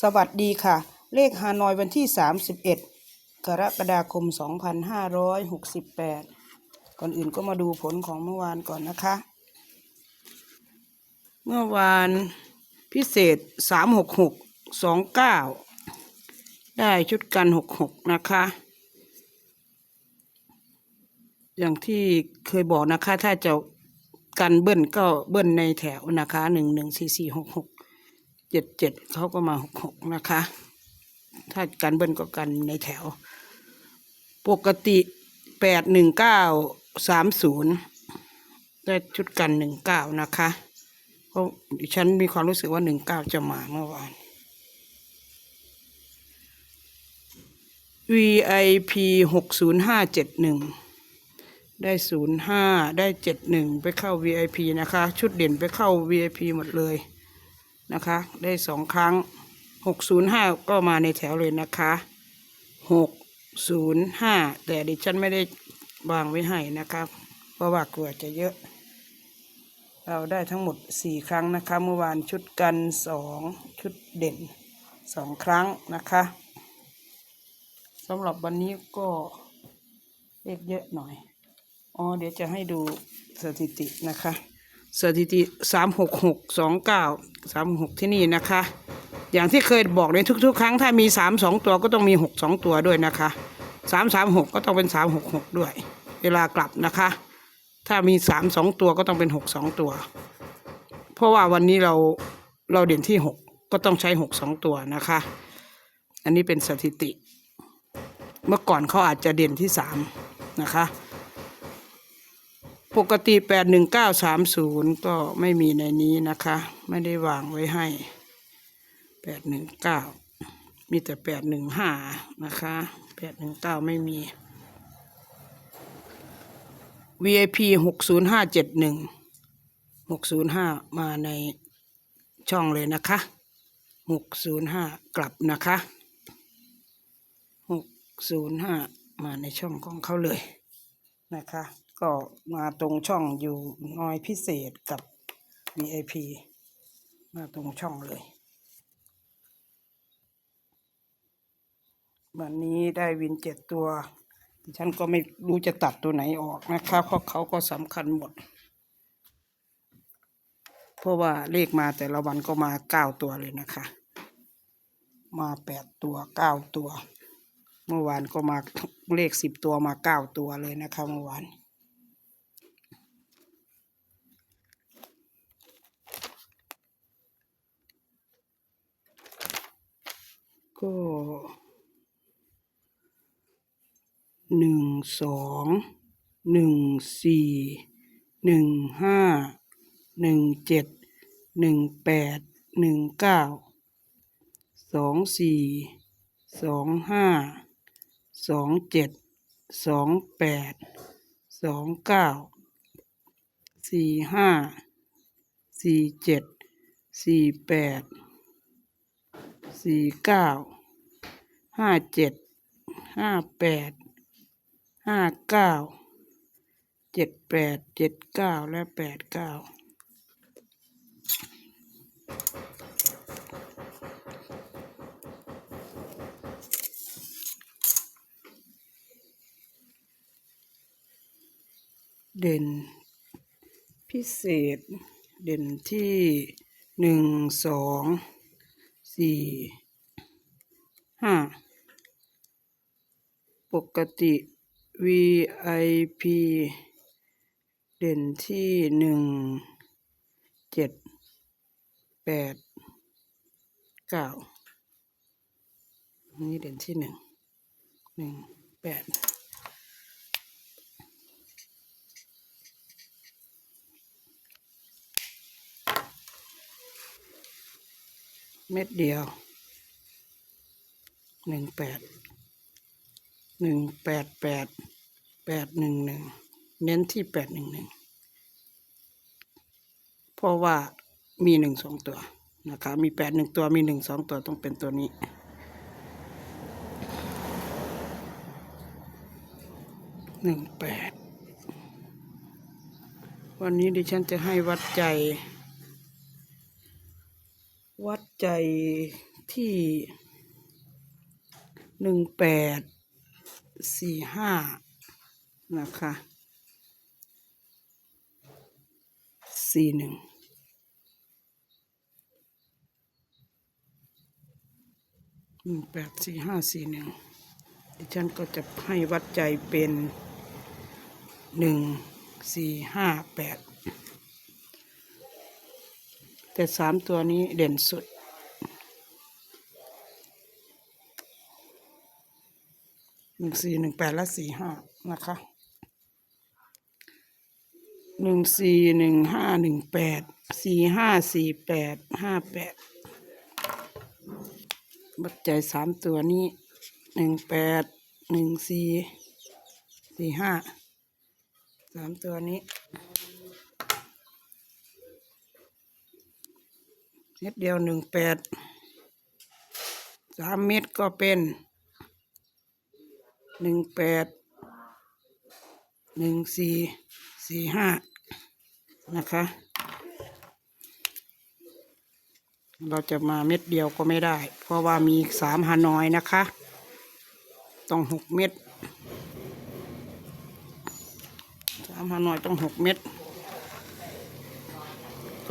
สวัสดีค่ะ เลขฮานอยวันที่ 31 กรกฎาคม 2568 ก่อนอื่นก็มาดูผลของเมื่อวานก่อนนะคะ เมื่อวานพิเศษ 366 29 ได้ชุดกัน 66 นะคะ อย่างที่เคยบอกนะคะถ้าจะกันเบิ้ลก็เบิ้ลในแถวนะคะหนึ่งหนึ่งสี่สี่หกหก เจ็ดเจ็ดเขาก็มาหกหกนะคะ ถ้ากันเบิ้ลก็กันในแถว ปกติแปดหนึ่งเก้าสามศูนย์ได้ชุดกันหนึ่งเก้านะคะเพราะดิฉันมีความรู้สึกว่าหนึ่งเก้าจะมาเมื่อวาน VIP หกศูนย์ห้าเจ็ดหนึ่งได้ศูนย์ห้าได้เจ็ดหนึ่งไปเข้า VIP นะคะ ชุดเด่นไปเข้า VIP หมดเลย นะคะ ได้สองครั้งหกศูนย์ห้าก็มาในแถวเลยนะคะหกศูนย์ห้าแต่ดิฉันไม่ได้วางไว้ให้นะคะเพราะว่ากลัวจะเยอะ เราได้ทั้งหมดสี่ครั้งนะคะ เมื่อวานชุดกันสองชุดเด่นสองครั้งนะคะสำหรับวันนี้ก็เลขเยอะหน่อย อ๋อ เดี๋ยวจะให้ดูสถิตินะคะ สถิติสามหกหกสองเก้าสามหกที่นี่นะคะ อย่างที่เคยบอกในทุก ๆ ครั้งถ้ามีสามสองตัวก็ต้องมีหกสองตัวด้วยนะคะสามสามหกก็ต้องเป็นสามหกหกด้วย เวลากลับนะคะ ถ้ามีสามสองตัวก็ต้องเป็นหกสองตัว เพราะว่าวันนี้เราเราเด่นที่หกก็ต้องใช้หกสองตัวนะคะ อันนี้เป็นสถิติ เมื่อก่อนเขาอาจจะเด่นที่สามนะคะ ปกติแปดหนึ่งเก้าสามศูนย์ก็ไม่มีในนี้นะคะ ไม่ได้วางไว้ให้แปดหนึ่งเก้ามีแต่แปดหนึ่งห้านะคะแปดหนึ่งเก้าไม่มี VIP หกศูนย์ห้าเจ็ดหนึ่งหกศูนย์ห้ามาในช่องเลยนะคะหกศูนย์ห้ากลับนะคะหกศูนย์ห้ามาในช่องของเขาเลยนะคะ ก็มาตรงช่องอยู่น้อยพิเศษกับ VIP มาตรงช่องเลย วันนี้ได้วินเจ็ดตัว ฉันก็ไม่รู้จะตัดตัวไหนออกนะคะเพราะเขาก็สำคัญหมด เพราะว่าเลขมาแต่ละวันก็มาเก้าตัวเลยนะคะ มาแปดตัวเก้าตัว เมื่อวานก็มาเลขสิบตัวมาเก้าตัวเลยนะคะเมื่อวาน ก็หนึ่งสองหนึ่งสี่หนึ่งห้าหนึ่งเจ็ดหนึ่งแปดหนึ่งเก้าสองสี่สองห้าสองเจ็ดสองแปดสองเก้าสี่ห้าสี่เจ็ดสี่แปด สี่เก้าห้าเจ็ดห้าแปดห้าเก้าเจ็ดแปดเจ็ดเก้าและแปดเก้าเด่น พิเศษ เด่นที่หนึ่งสอง สี่ห้าปกติ VIP เด่นที่หนึ่งเจ็ดแปดเก้านนี้เด่นที่หนึ่งหนึ่งแปด เม็ดเดียวหนึ่งแปดหนึ่งแปดแปดแปดหนึ่งหนึ่งเน้นที่แปดหนึ่งหนึ่งเพราะว่ามีหนึ่งสองตัวนะคะมีแปดหนึ่งตัวมีหนึ่งสองตัวต้องเป็นตัวนี้หนึ่งแปดวันนี้ดิฉันจะให้วัดใจ วัดใจที่หนึ่งแปดสี่ห้านะคะสี่หนึ่งหนึ่งแปดสี่ห้าสี่หนึ่งดิฉันก็จะให้วัดใจเป็นหนึ่งสี่ห้าแปด แต่สามตัวนี้เด่นสุด หนึ่งสี่หนึ่งแปดและสี่ห้านะคะหนึ่งสี่หนึ่งห้าหนึ่งแปดสี่ห้าสี่แปดห้าแปดบัดใจสามตัวนี้หนึ่งแปดหนึ่งสี่สี่ห้าสามตัวนี้ เม็ดเดียวหนึ่งแปดสามเม็ดก็เป็นหนึ่งแปดหนึ่งสี่สี่ห้านะคะ เราจะมาเม็ดเดียวก็ไม่ได้ เพราะว่ามีสามฮานอยนะคะ ต้องหกเม็ดสามฮานอยต้องหกเม็ด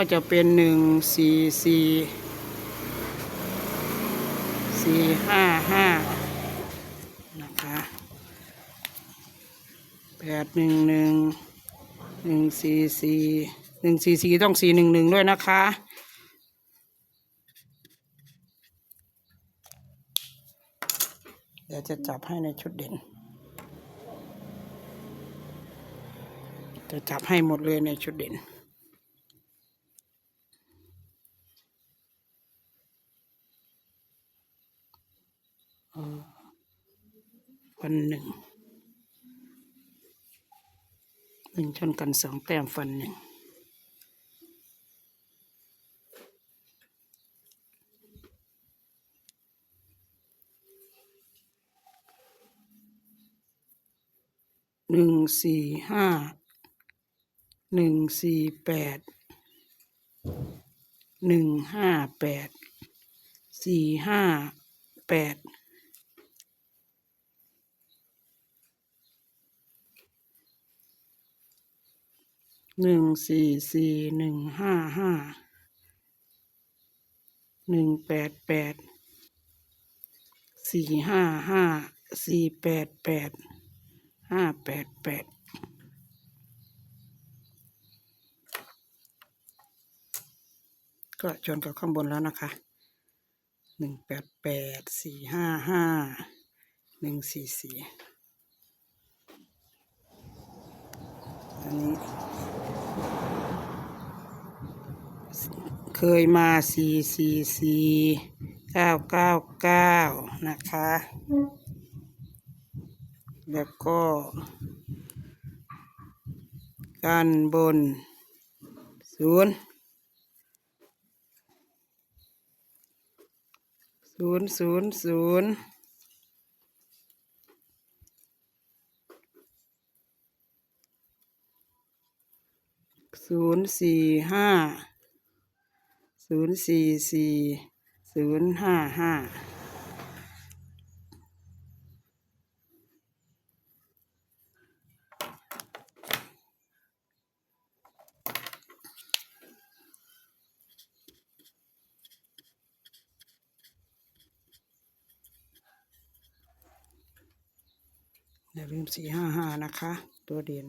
ก็จะเป็นหนึ่งสี่สี่สี่ห้าห้านะคะแปดหนึ่งหนึ่งหนึ่งสี่สี่หนึ่งสี่สี่ต้องสี่หนึ่งหนึ่งด้วยนะคะเดี๋ยวจะจับให้ในชุดเด่น จะจับให้หมดเลยในชุดเด่น ฟันหนึ่งหนึ่งชนกันสองแต้มฟันหนึ่งหนึ่งสี่ห้าหนึ่งสี่แปดหนึ่งห้าแปดสี่ห้าแปด หนึ่งสี่สี่หนึ่งห้าห้าหนึ่งแปดแปดสี่ห้าห้าสี่แปดแปดห้าแปดแปดก็จนกับข้างบนแล้วนะคะหนึ่งแปดแปดสี่ห้าห้าหนึ่งสี่สี่อันนี้ เคยมาสี่สี่สี่เก้าเก้าเก้านะคะ แล้วก็การบนศูนย์ศูนย์ศูนย์ศูนย์ศูนย์สี่ห้า ศูนย์สี่สี่ศูนย์ห้าห้าอย่าลืมสี่ห้าห้านะคะ ตัวเด่น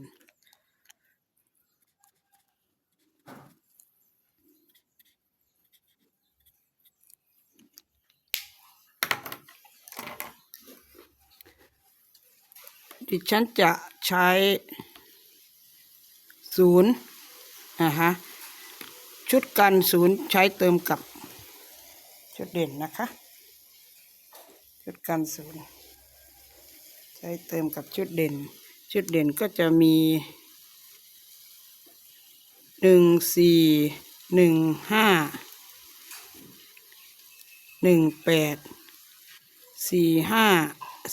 ดิฉันจะใช้ศูนย์นะคะชุดกันศูนย์ใช้เติมกับชุดเด่นนะคะ ชุดกันศูนย์ใช้เติมกับชุดเด่น ชุดเด่นก็จะมีหนึ่งสี่หนึ่งห้าหนึ่งแปดสี่ห้า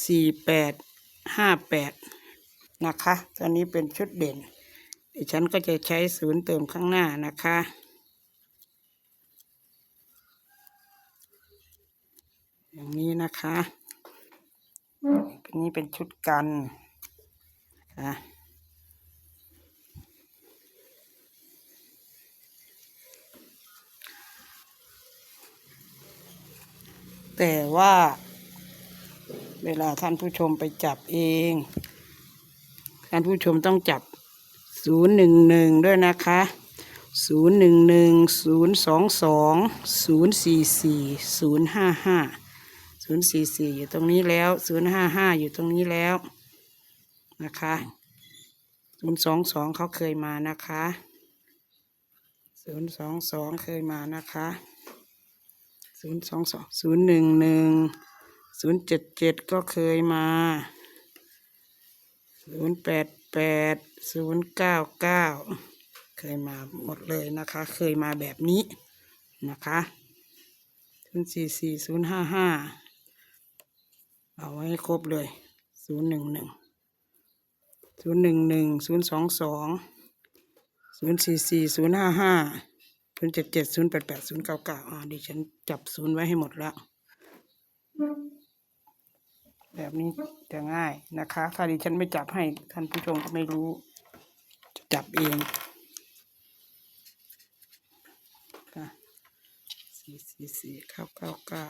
สี่แปด ห้าแปดนะคะ ตัวนี้เป็นชุดเด่นดิฉันก็จะใช้ศูนย์เติมข้างหน้านะคะอย่างนี้นะคะอันนี้เป็นชุดกันค่ะแต่ว่า เวลาท่านผู้ชมไปจับเอง ท่านผู้ชมต้องจับ 011 ด้วยนะคะ 011 022 044 055 044 อยู่ตรงนี้แล้ว 055 อยู่ตรงนี้แล้วนะคะ 022 เขาเคยมานะคะ 022 เคยมานะคะ 022 011 ศูนย์เจ็ดเจ็ดก็เคยมาศูนย์แปดแปดศูนย์เก้าเก้าเคยมาหมดเลยนะคะ เคยมาแบบนี้นะคะศูนย์สี่สี่ศูนย์ห้าห้าเอาไว้ให้ครบเลยศูนย์หนึ่งหนึ่งศูนย์หนึ่งหนึ่งศูนย์สองสองศูนย์สี่สี่ศูนย์ห้าห้าศูนย์เจ็ดเจ็ดศูนย์แปดแปดศูนย์เก้าเก้าอ่าดิฉันจับศูนย์ไว้ให้หมดแล้ว แบบนี้จะง่ายนะคะ ถ้าดิฉันไม่จับให้ท่านผู้ชมก็ไม่รู้ จะจับเองค่ะสี่สี่สี่เก้าเก้าเก้า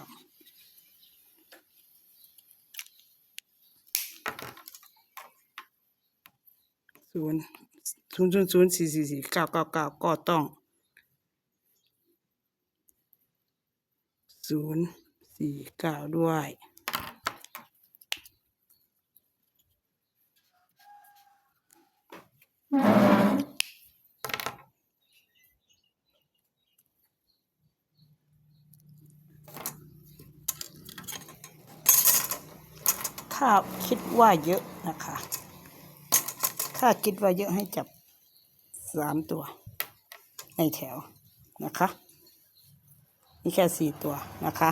ศูนย์ศูนย์ศูนย์ศูนย์สี่สี่สี่เก้าเก้าเก้าก็ต้องศูนย์สี่เก้าด้วย ถ้าคิดว่าเยอะนะคะ ถ้าคิดว่าเยอะให้จับสามตัว ในแถวนะคะมีแค่สี่ตัวนะคะ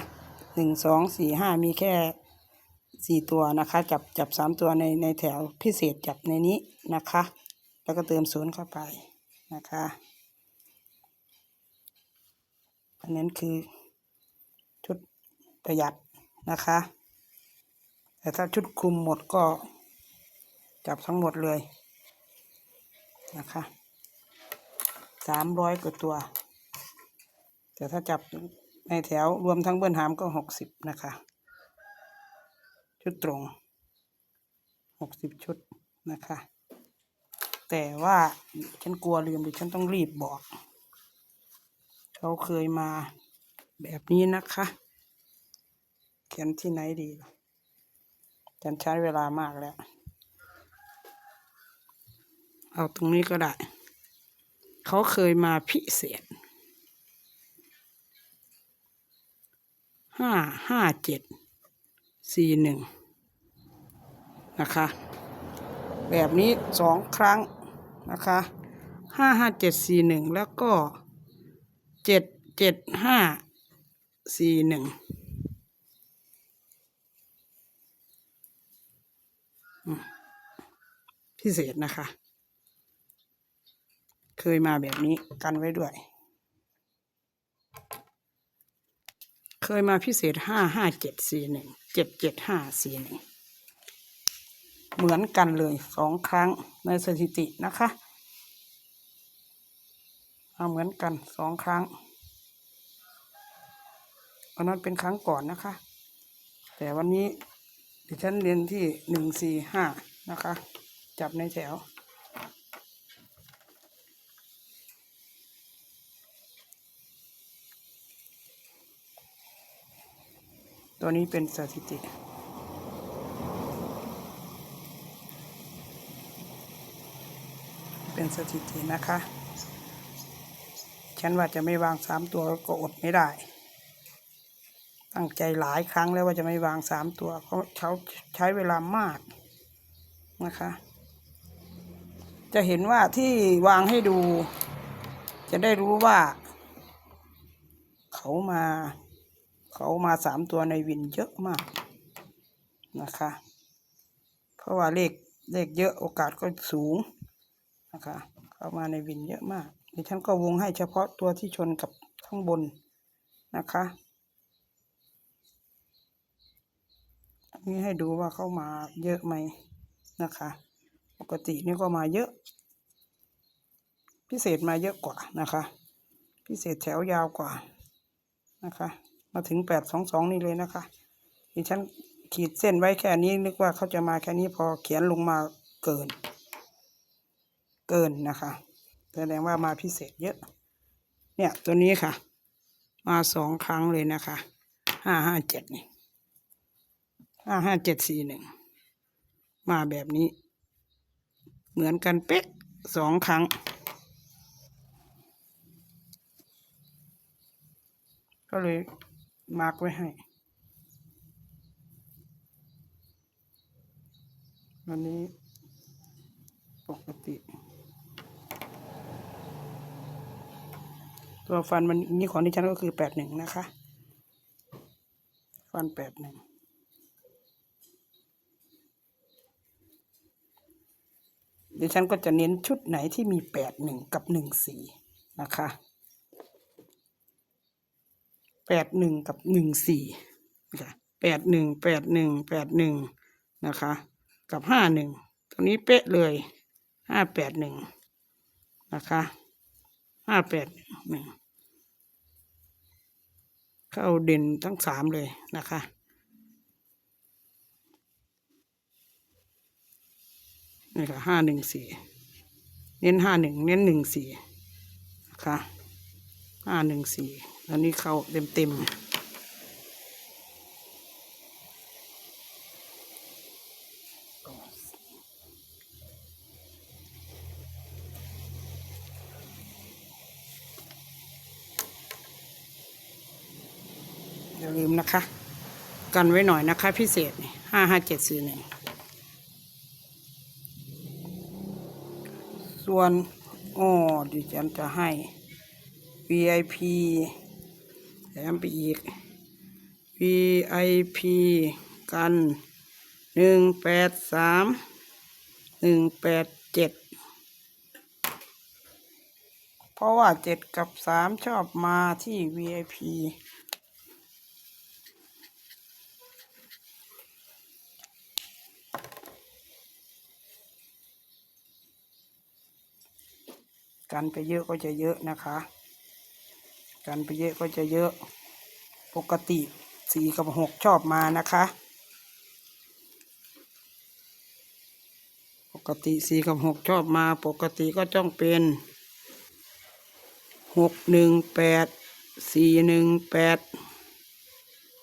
หนึ่งสองสี่ห้ามีแค่สี่ตัวนะคะ จับจับสามตัวในในแถวพิเศษจับในนี้นะคะ แล้วก็เติมศูนย์เข้าไปนะคะ อันนั้นคือชุดประหยัดนะคะ แต่ถ้าชุดคลุมหมดก็จับทั้งหมดเลยนะคะสามร้อยกว่าตัว แต่ถ้าจับในแถวรวมทั้งเบิ้ลหามก็หกสิบนะคะ ชุดตรงหกสิบชุดนะคะ แต่ว่าฉันกลัวลืมดิฉันต้องรีบบอก เขาเคยมาแบบนี้นะคะ เขียนที่ไหนดีฉันใช้เวลามากแล้ว เอาตรงนี้ก็ได้ เขาเคยมาพิเศษห้าห้าเจ็ดสี่หนึ่งนะคะ แบบนี้สองครั้งนะคะห้าห้าเจ็ดสี่หนึ่งแล้วก็เจ็ดเจ็ดห้าสี่หนึ่งพิเศษนะคะ เคยมาแบบนี้กันไว้ด้วย เคยมาพิเศษห้าห้าเจ็ดสี่หนึ่งเจ็ดเจ็ดห้าสี่หนึ่ง เหมือนกันเลยสองครั้งในสถิตินะคะมาเหมือนกันสองครั้งอันนั้นเป็นครั้งก่อนนะคะ แต่วันนี้ดิฉันเรียนที่หนึ่งสี่ห้านะคะ จับในแถว ตัวนี้เป็นสถิติ เป็นสถิตินะคะ ฉันว่าจะไม่วางสามตัวก็อดไม่ได้ ตั้งใจหลายครั้งแล้วว่าจะไม่วางสามตัวเขาะเขาใช้เวลามากนะคะ จะเห็นว่าที่วางให้ดู จะได้รู้ว่า เขามา เขามาสามตัวในวินเยอะมากนะคะ เพราะว่าเลขเลขเยอะโอกาสก็สูง นะคะ เข้ามาในวินเยอะมากดิฉันก็วงให้เฉพาะตัวที่ชนกับข้างบนนะคะนี่ให้ดูว่าเข้ามาเยอะไหมนะคะ ปกตินี่ก็มาเยอะ พิเศษมาเยอะกว่านะคะ พิเศษแถวยาวกว่านะคะ มาถึงแปดสองสองนี่เลยนะคะดิฉันขีดเส้นไว้แค่นี้นึกว่าเขาจะมาแค่นี้พอเขียนลงมาเกิน เกินนะคะแสดงว่ามาพิเศษเยอะ เนี่ยตัวนี้ค่ะ มาสองครั้งเลยนะคะห้าห้าเจ็ดนี่ห้าห้าเจ็ดสี่หนึ่งมาแบบนี้ เหมือนกันเป๊ะสองครั้ง ก็เลยมาร์กไว้ให้วันนี้ปกติ ตัวฟันมันนี่ของดิฉันก็คือแปดหนึ่งนะคะ ฟันแปดหนึ่งดิฉันก็จะเน้นชุดไหนที่มีแปดหนึ่งกับหนึ่งสี่นะคะแปดหนึ่งกับหนึ่งสี่ค่ะแปดหนึ่งแปดหนึ่งแปดหนึ่งนะคะ กับห้าหนึ่งตัวนี้เป๊ะเลยห้าแปดหนึ่งนะคะ ห้าแปดหนึ่งเข้าเด่นทั้งสามเลยนะคะนี่ค่ะห้าหนึ่งสี่เน้นห้าหนึ่งเน้นหนึ่งสี่นะคะห้าหนึ่งสี่แล้วนี้เข้าเต็มเต็มอย่าลืมนะคะ กันไว้หน่อยนะคะ พิเศษห้าห้าเจ็ดสี่หนึ่งส่วนอ๋อดิฉันจะให้ VIP แถมไปอีก VIP กันหนึ่งแปดสามหนึ่งแปดเจ็ดเพราะว่าเจ็ดกับสามชอบมาที่ VIP กันไปเยอะก็จะเยอะนะคะ กันไปเยอะก็จะเยอะ ปกติสี่กับหกชอบมานะคะ ปกติสี่กับหกชอบมา ปกติก็ต้องเป็นหกหนึ่งแปดสี่หนึ่งแปด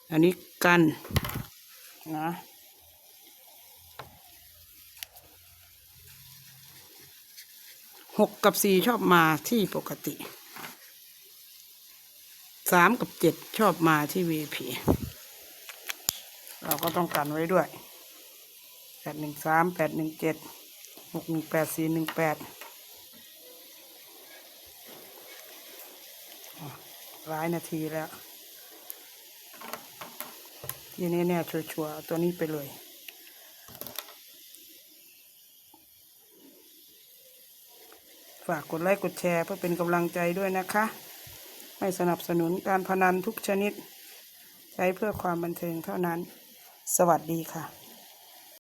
อันนี้กันนะ หกกับสี่ชอบมาที่ปกติสามกับเจ็ดชอบมาที่ VP เราก็ต้องกันไว้ด้วยแปดหนึ่งสามแปดหนึ่งเจ็ดหกหนึ่งแปดสี่หนึ่งแปดหลายนาทีแล้ว ที่นี่เนี่ยชัวร์ๆตัวนี้ไปเลยากกดไลค์กดแชร์เพื่อเป็นกำลังใจด้วยนะคะ ไม่สนับสนุนการพนันทุกชนิด ใช้เพื่อความบันเทิงเท่านั้น สวัสดีค่ะ